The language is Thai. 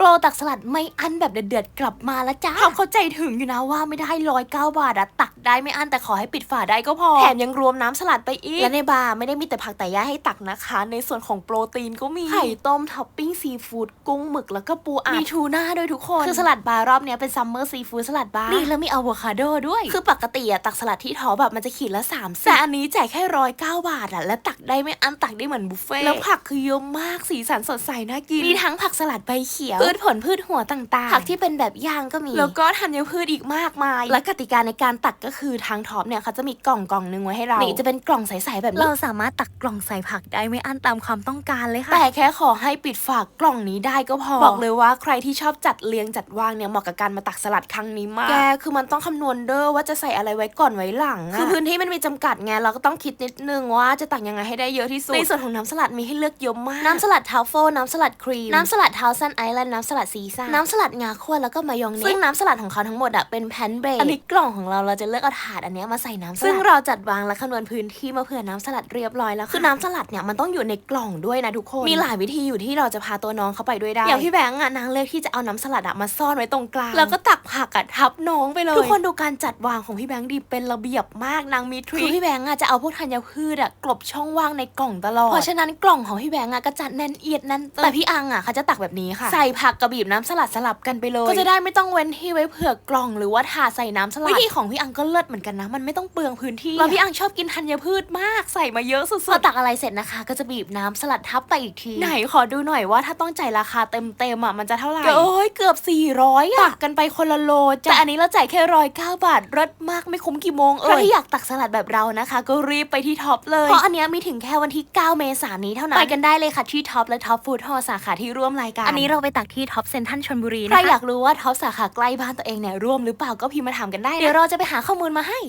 โปรตักสลัดไม่อั้นแบบเดือดๆกลับมาแล้วจ้าเขาเข้าใจถึงอยู่นะว่าไม่ได้ร้อยเก้าบาทอะตัก ได้ไม่อั้นแต่ขอให้ปิดฝาได้ก็พอ แถมยังรวมน้ำสลัดไปอีก และในบาร์ไม่ได้มีแต่ผักแต่ย่าให้ตักนะคะ ในส่วนของโปรตีนก็มี ไข่ต้มท็อปปิ้งซีฟู้ดกุ้งหมึกแล้วก็ปูอัดมีทูน่าด้วยทุกคน คือสลัดบาร์รอบเนี้ยเป็นซัมเมอร์ซีฟู้ดสลัดบาร์นี่แล้วมีอะโวคาโดด้วย คือปกติอะตักสลัดที่ท้อแบบมันจะขีดละสามแต่อันนี้จ่ายแค่ร้อยเก้าบาทอะและตักได้ไม่อั้นตักได้เหมือนบุฟเฟ่ต์แล้วผักคือเยอะมากสีสันสดใสน่ากินมีทั้งผักสลัดใบเขียวพืชผลพืชหัวต่างๆ ผักที่เป็นแบบย่างก็มี แล้วก็ธัญพืชอีกมากมาย และกติกาในการตักก็คือทางท็อปเนี่ยเขาจะมีกล่องกล่องหนึงไว้ให้เรานี่จะเป็นกล่องใสๆแบบนี้เราสามารถตักกล่องใส่ผักได้ไม่อั้นตามความต้องการเลยค่ะ แต่แค่ขอให้ปิดฝากกล่องนี้ได้ก็พอ บอกเลยว่าใครที่ชอบจัดเรียงจัดวางเนี่ยเหมาะกับการมาตักสลัดครั้งนี้มาก แกคือมันต้องคำนวณเด้อว่าจะใส่อะไรไว้ก่อนไว้หลังอะคือพื้นที่มันมีจำกัดไงเราก็ต้องคิดนิดนึงว่าจะตักยังไงให้ได้เยอะที่สุด ในส่วนของน้ำสลัดมีให้เลือกเยอะมาก น้ำสลัดทาโฟน้ำสลัดครีม น้ำสลัดทาวซันไอแลนด์น้ำสลัดซีซ่าน้ำสลัดงาคั่วแล้วก็มายองเนสซึ่งน้ำสลัดของเขาทั้งหมดอะเป็นแพนเบรอันนี้กล่องของเราเราจะเลือกเอาถาดอันเนี้ยมาใส่น้ำสลัดซึ่งเราจัดวางและคำนวณพื้นที่มาเผื่อน้ำสลัดเรียบร้อยแล้วคือน้ำสลัดเนี่ยมันต้องอยู่ในกล่องด้วยนะทุกคนมีหลายวิธีอยู่ที่เราจะพาตัวน้องเข้าไปด้วยได้อย่างพี่แบงค์อะนางเลือกที่จะเอาน้ำสลัดอะมาซ่อนไว้ตรงกลางแล้วก็ตักผักอะทับน้องไปเลยทุกคนดูการจัดวางของพี่แบงค์ดีเป็นระเบียบมากนางมีทริคคือพี่แบงค์อะจะเอาพวกธัญพืชอะกลบช่องว่างในกล่องตลอดเพราะฉะนั้นกล่องของพี่แบงค์อะก็จัดแน่นเอียดแน่นตึ๊บแต่พี่อังอะเขาจะตักแบบนี้ค่ะ ใส่ผักกับบีบน้ำสลัดสลับกันไปเลย ก็จะได้ไม่ต้องเว้นที่ไว้เผื่อกล่องหรือว่าถาดใส่น้ำสลัดวิธีของพี่อังก็เลิศเหมือนกันนะ มันไม่ต้องเปลืองพื้นที่แล้วพี่อังชอบกินธัญพืชมากใส่มาเยอะสุดๆพอตักอะไรเสร็จนะคะ ก็จะบีบน้ำสลัดทับไปอีกที ไหนขอดูหน่อยว่าถ้าต้องจ่ายราคาเต็มๆอะมันจะเท่าไหร่โอ้ยเกือบ 400อะตักกันไปคนละโลจ้ะแต่อันนี้เราจ่ายแค่ร้อยเก้าบาทรสมากไม่คุ้มกี่โมงเออใครที่อยากตักสลัดแบบเรานะคะ ก็รีบไปที่ท็อปเลยเพราะอันเนี้ยมีถึงแค่วันที่ 9 เมษายนนี้เท่านั้นไปกันได้เลยค่ะที่ท็อปและท็อปฟู้ดฮอลสาขาที่ร่วมรายการอันนี้เราไปตักที่ท็อปเซ็นทรัลชลบุรีนะคะใครอยากรู้ว่าท็อปสาขาใกล้บ้านตัวเองเนี่ยร่วมหรือเปล่าก็พิมพ์มาถามกันได้นะเดี๋ยวเราจะไปหาข้อมูลมาให้